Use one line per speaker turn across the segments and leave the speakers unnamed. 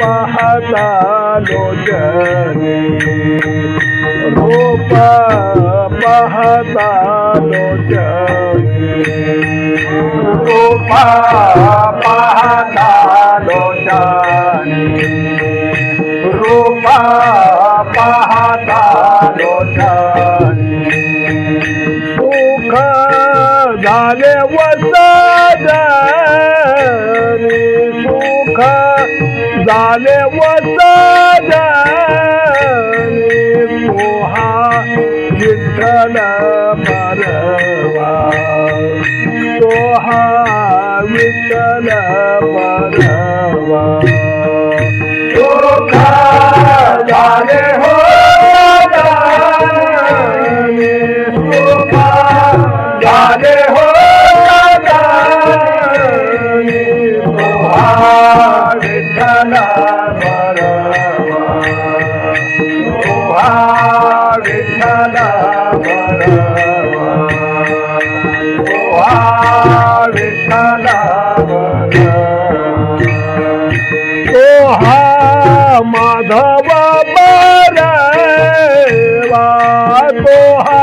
पाहता लोचने रूप पाहता लोचने रूप पाहता लोचने रूप पाहता लोचने सुख झाले वसजनी झाले वसजनी तोहा विठ्ठल परवा तोहा विठ्ठल परवा झाले हो विठ्ठल बरवा, तोहा विठ्ठल बरवा. तो हा माधव बरवा तो हा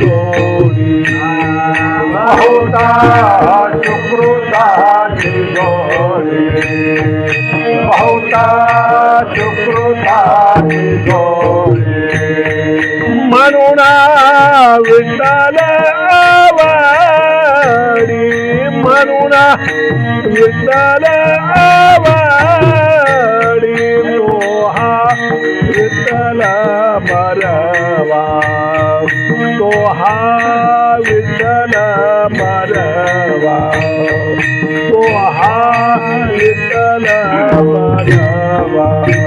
जोडी बहुता सुकृताची जोडी बहुता सुकृताची जोडी म्हणून विठ्ठल आवडी म्हणून विठ्ठल आवडी तोहा विठ्ठल मरवा तोहा विठ्ठल मरवा विठ्ठल मरवा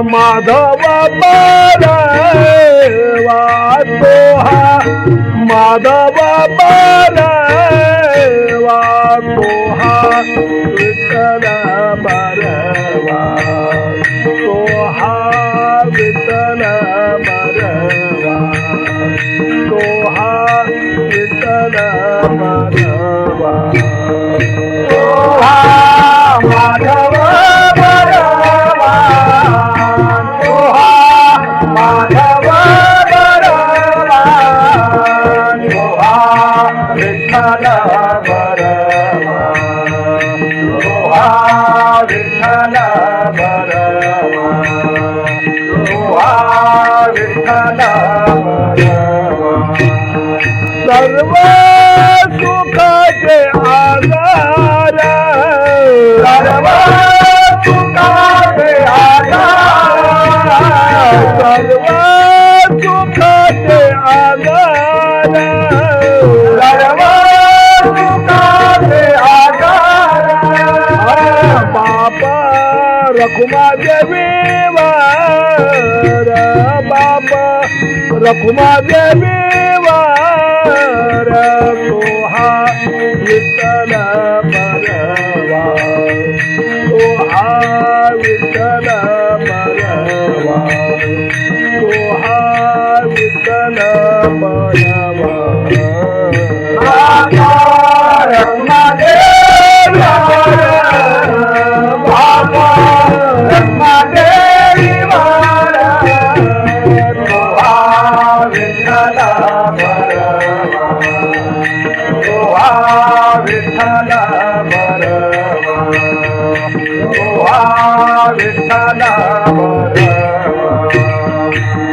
माधव बरवा तो हा माधव सर्व सुखाचे आधार. सर्व रखुमा लोहा तोहा विठ्ठल परवा तोहा विठ्ठल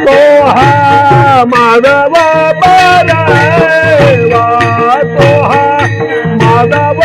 तोहा माधव बरवा माधव